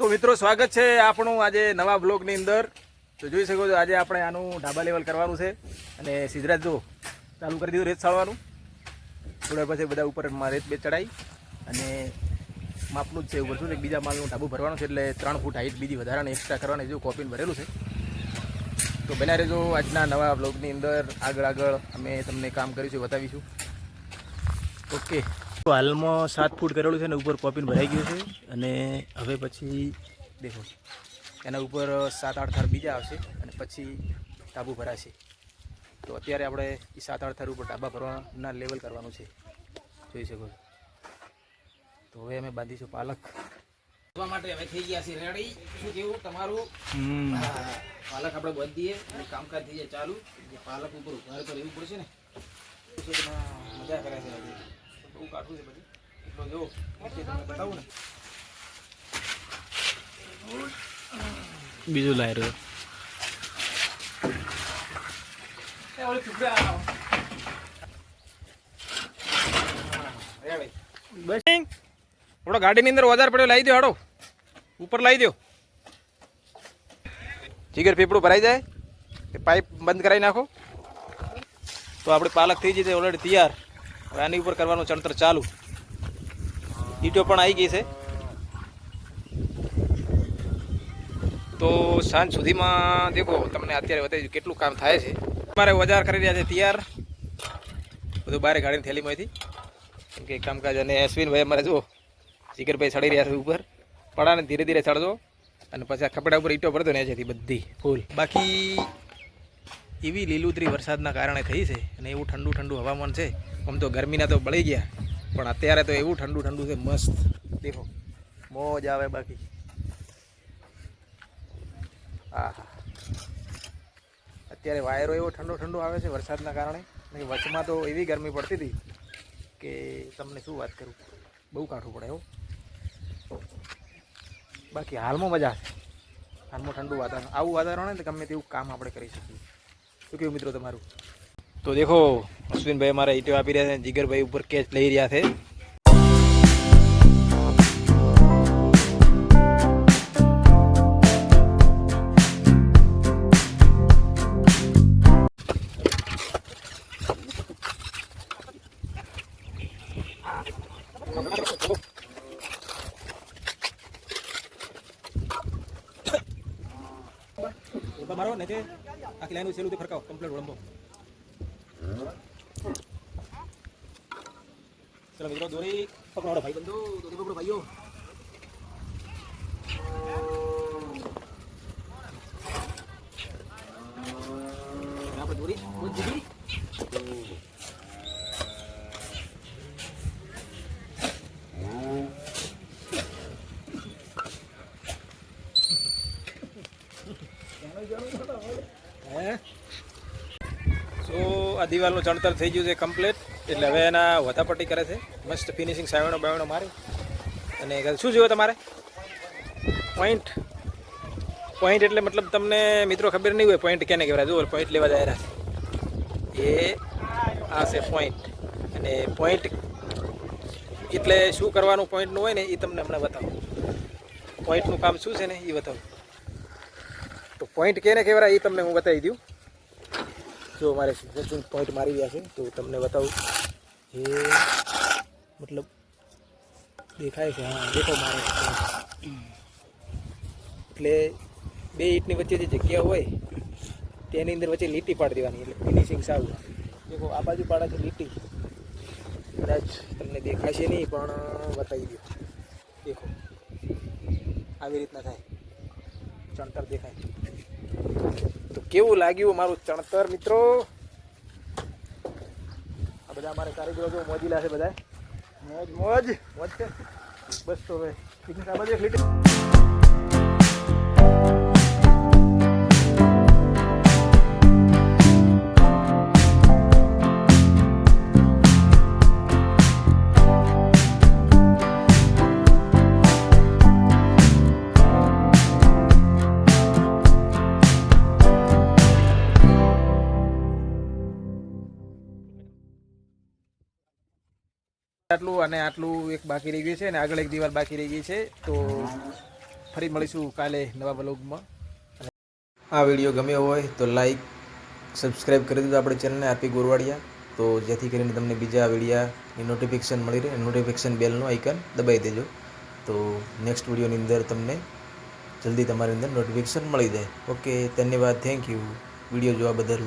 તો મિત્રો, સ્વાગત છે આપણું આજે નવા બ્લોગની અંદર. તો જોઈ શકો છો, આજે આપણે આનું ઢાબા લેવલ કરવાનું છે. અને સિદ્ધરાજ જો ચાલુ કરી દીધું રેત ચાળવાનું થોડા પછી બધા ઉપર રેત બે ચડાવી અને માપનું જ છે ઉપર શું બીજા માલનું ઢાબુ ભરવાનું છે, એટલે ત્રણ ફૂટ હાઈટ બીજી વધારાને એક્સ્ટ્રા કરવાની જો કોપીને ભરેલું છે. તો બના રહેજો આજના નવા બ્લોગની અંદર આગળ આગળ અમે તમને કામ કરીશું, બતાવીશું. ઓકે હાલમાં સાત ફૂટ કરેલું છે ને ઉપર કોપીન ભરાઈ ગયું છે અને હવે પછી દેખો એના ઉપર સાત આઠ થાર બીજા આવશે અને પછી ટાબુ ભરાશે. તો અત્યારે આપણે એ સાત આઠ થાર ઉપર ટાબા ભરવાના લેવલ કરવાનું છે. જોઈ શકો છો. તો હવે અમે બાંધીશું પાલક. માટે હવે થઈ ગયા છે રેડી. શું કેવું તમારું? પાલક આપણે બાંધીએ અને કામકાજ થઈ જાય ચાલુ. પાલક ઉપર ઉભાર પર એવું પડશે ને મજા કરે છે. બહુ કાઢવું છે બધું. એટલો જો તમને બતાવું ને. બીજું લાઈ રહ્યો. બસ. આપણો ગાડીની અંદર વધારે પડ્યો લાવી દો હાડો. ઉપર લાવી દો જીગર પીપળું ભરાઈ જાય? એ પાઇપ બંધ કરાવી નાખો? તો આપણે પાલક થઈ જશે ઓલરેડી તૈયાર. હવે આની ઉપર કરવાનું ચણતર ચાલુ. ઈટો પણ આવી ગઈ છે. તો સાંજ સુધીમાં દેખો, તમને અત્યારે બતાવી કેટલું કામ થાય છે. મારે વજાર કરી રહ્યા છે તૈયાર. બધું બારે ગાડીની થેલીમાંથી. કેમ કે કામકાજ અને અશ્વિનભાઈ અમારે જુઓ જીગરભાઈ ચડી રહ્યા છે ઉપર. પડાને ધીરે ધીરે ચડજો. અને પછી આ કપડા ઉપર ઈટો ભરતો ને જેથી બધી, ફૂલ. બાકી એવી લીલુતરી વરસાદના કારણે થઈ છે અને એવું ઠંડુ ઠંડુ હવામાન છે. આમ તો ગરમીના તો બળી ગયા, પણ અત્યારે તો એવું ઠંડુ ઠંડુ છે, મસ્ત. દેખો, મોજ આવે બાકી. હા અત્યારે વાયરો એવો ઠંડો ઠંડો આવે છે વરસાદના કારણે અને વચમાં તો એવી ગરમી પડતી હતી કે તમને શું વાત કરું? બહુ કાઠું પડે એવું બાકી હાલમાં મજા છે હાલમાં ઠંડુ વાતાવરણ, આવું વાતાવરણ હોય ને ગમે તેવું કામ આપણે કરી શકીએ. શું કેવું મિત્રો તમારું? તો દેખો, અશ્વિનભાઈ અમારા ઈટો આપી રહ્યા છે જીગરભાઈ ઉપર કેચ લઈ રહ્યા છે. મારો ને તે આખી લાઈન છેલ્લું તે ફરકાવો કમ્પ્લેટ વળંબો ચલો મિત્રો દોરી પકડો ભાઈ બંધો દોરી પકડો ભાઈઓ આપણે દોરી બહુ જીધી હે સો આ દિવાલનું ચણતર થઈ ગયું છે કમ્પ્લીટ એટલે હવે એના વધાપટ્ટી કરે છે. મસ્ત ફિનિશિંગ સાવણો બાવણો મારી. અને શું જોયું તમારે? પોઈન્ટ પોઈન્ટ એટલે મતલબ તમને મિત્રો ખબર નહીં હોય પોઈન્ટ કેને કહેવાય. જુઓ પોઈન્ટ લેવા જાય એ આ છે પોઈન્ટ અને પોઈન્ટ એટલે શું કરવાનું પોઈન્ટનું હોય ને એ તમને હમણાં બતાવું. પોઈન્ટનું કામ શું છે ને એ બતાવું. તો પોઈન્ટ કેને કહેવાય એ તમને હું બતાવી દઉં. જો મારે સિદ્ધાર્થ પોઈન્ટ મારી રહ્યા છે, તો તમને બતાવું. એ મતલબ દેખાય છે, હા દેખો મારે. એટલે બે ઈંટની વચ્ચે જે જગ્યા હોય, તેની અંદર વચ્ચે લીટી પાડી દેવાની, એટલે ફિનિશિંગ સારું. દેખો, આ બાજુ પાડે છે લીટી. કદાચ તમને દેખાશે નહીં, પણ બતાવી દો દેખો, આવી રીતના થાય. ચણતર દેખાય. તો કેવું લાગ્યું મારું ચણતર મિત્રો? આ બધા અમારે કારીગરો જો મોજીલા છે બધા મોજ મોજ. મોજ છે? બસ તો હવે. એક લીટી. આટલું અને આટલું એક બાકી રહી ગયું છે અને આગળ એક દિવાલ બાકી રહી ગઈ છે. તો ફરી મળીશું કાલે નવા બ્લોગમાં આ વીડિયો ગમ્યો હોય તો લાઈક સબસ્ક્રાઈબ કરી દીધું આપણે ચેનલને આરપી ગોરવાડિયા. તો જેથી કરીને તમને બીજા વિડીયાની નોટિફિકેશન મળી રહે નોટિફિકેશન બેલનું આઇકન દબાવી દેજો. તો નેક્સ્ટ વિડીયોની અંદર તમને જલ્દી તમારી અંદર નોટિફિકેશન મળી જાય. ઓકે ધન્યવાદ. થેન્ક યુ વીડિયો જોવા બદલ.